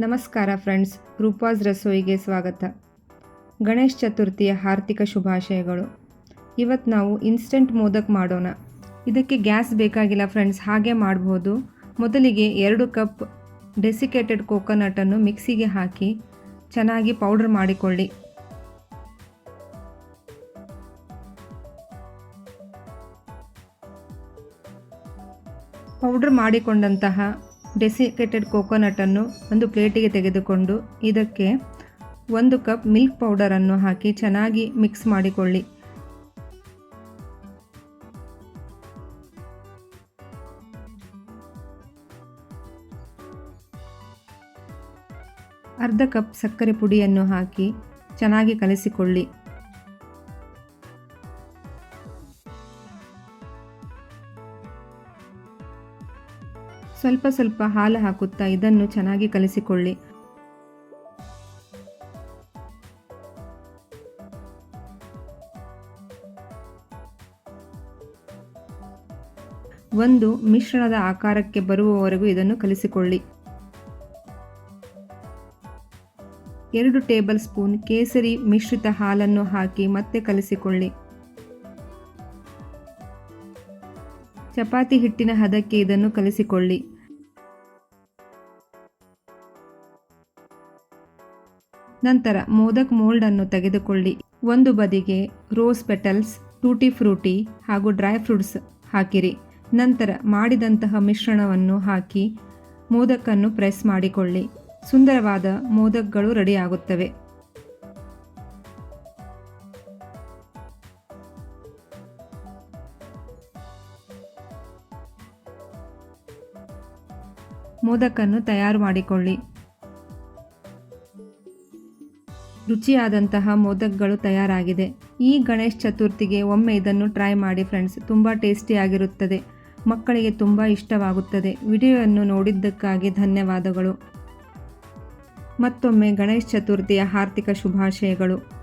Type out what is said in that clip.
ನಮಸ್ಕಾರ ಫ್ರೆಂಡ್ಸ್, ರೂಪಾಸ್ ರಸೋಯಿಗೆ ಸ್ವಾಗತ. ಗಣೇಶ್ ಚತುರ್ಥಿಯ ಹಾರ್ದಿಕ ಶುಭಾಶಯಗಳು. ಇವತ್ತು ನಾವು ಇನ್ಸ್ಟೆಂಟ್ ಮೋದಕ್ ಮಾಡೋಣ. ಇದಕ್ಕೆ ಗ್ಯಾಸ್ ಬೇಕಾಗಿಲ್ಲ ಫ್ರೆಂಡ್ಸ್, ಹಾಗೆ ಮಾಡ್ಬೋದು. ಮೊದಲಿಗೆ ಎರಡು ಕಪ್ ಡೆಸಿಕೇಟೆಡ್ ಕೋಕೋನಟನ್ನು ಮಿಕ್ಸಿಗೆ ಹಾಕಿ ಚೆನ್ನಾಗಿ ಪೌಡರ್ ಮಾಡಿಕೊಳ್ಳಿ. ಪೌಡರ್ ಮಾಡಿಕೊಂಡಂತಹ ಡೆಸಿಕೇಟೆಡ್ ಕೋಕೋನಟನ್ನು ಒಂದು ಪ್ಲೇಟಿಗೆ ತೆಗೆದುಕೊಂಡು ಇದಕ್ಕೆ ಒಂದು ಕಪ್ ಮಿಲ್ಕ್ ಪೌಡರನ್ನು ಹಾಕಿ ಚೆನ್ನಾಗಿ ಮಿಕ್ಸ್ ಮಾಡಿಕೊಳ್ಳಿ. ಅರ್ಧ ಕಪ್ ಸಕ್ಕರೆ ಪುಡಿಯನ್ನು ಹಾಕಿ ಚೆನ್ನಾಗಿ ಕಲಿಸಿಕೊಳ್ಳಿ. ಸ್ವಲ್ಪ ಸ್ವಲ್ಪ ಹಾಲು ಹಾಕುತ್ತಾ ಇದನ್ನು ಚೆನ್ನಾಗಿ ಕಲಿಸಿಕೊಳ್ಳಿ. ಒಂದು ಮಿಶ್ರಣದ ಆಕಾರಕ್ಕೆ ಬರುವವರೆಗೂ ಇದನ್ನು ಕಲಿಸಿಕೊಳ್ಳಿ. ಎರಡು ಟೇಬಲ್ ಸ್ಪೂನ್ ಕೇಸರಿ ಮಿಶ್ರಿತ ಹಾಲನ್ನು ಹಾಕಿ ಮತ್ತೆ ಕಲಿಸಿಕೊಳ್ಳಿ. ಚಪಾತಿ ಹಿಟ್ಟಿನ ಹದಕ್ಕೆ ಇದನ್ನು ಕಲಿಸಿಕೊಳ್ಳಿ. ನಂತರ ಮೋದಕ್ ಮೋಲ್ಡ್ ಅನ್ನು ತೆಗೆದುಕೊಳ್ಳಿ. ಒಂದು ಬದಿಗೆ ರೋಸ್ ಪೆಟಲ್ಸ್, ಟೂಟಿ ಫ್ರೂಟಿ ಹಾಗೂ ಡ್ರೈ ಫ್ರೂಟ್ಸ್ ಹಾಕಿರಿ. ನಂತರ ಮಾಡಿದಂತಹ ಮಿಶ್ರಣವನ್ನು ಹಾಕಿ ಮೋದಕನ್ನು ಪ್ರೆಸ್ ಮಾಡಿಕೊಳ್ಳಿ. ಸುಂದರವಾದ ಮೋದಕಗಳು ರೆಡಿಯಾಗುತ್ತವೆ ಮೋದಕನ್ನು ತಯಾರು ಮಾಡಿಕೊಳ್ಳಿ. ರುಚಿಯಾದಂತಹ ಮೋದಕಗಳು ತಯಾರಾಗಿದೆ. ಈ ಗಣೇಶ್ ಚತುರ್ಥಿಗೆ ಒಮ್ಮೆ ಇದನ್ನು ಟ್ರೈ ಮಾಡಿ ಫ್ರೆಂಡ್ಸ್ ತುಂಬ ಟೇಸ್ಟಿಯಾಗಿರುತ್ತದೆ ಮಕ್ಕಳಿಗೆ ತುಂಬ ಇಷ್ಟವಾಗುತ್ತದೆ. ವಿಡಿಯೋವನ್ನು ನೋಡಿದ್ದಕ್ಕಾಗಿ ಧನ್ಯವಾದಗಳು. ಮತ್ತೊಮ್ಮೆ ಗಣೇಶ್ ಚತುರ್ಥಿಯ ಹಾರ್ದಿಕ ಶುಭಾಶಯಗಳು.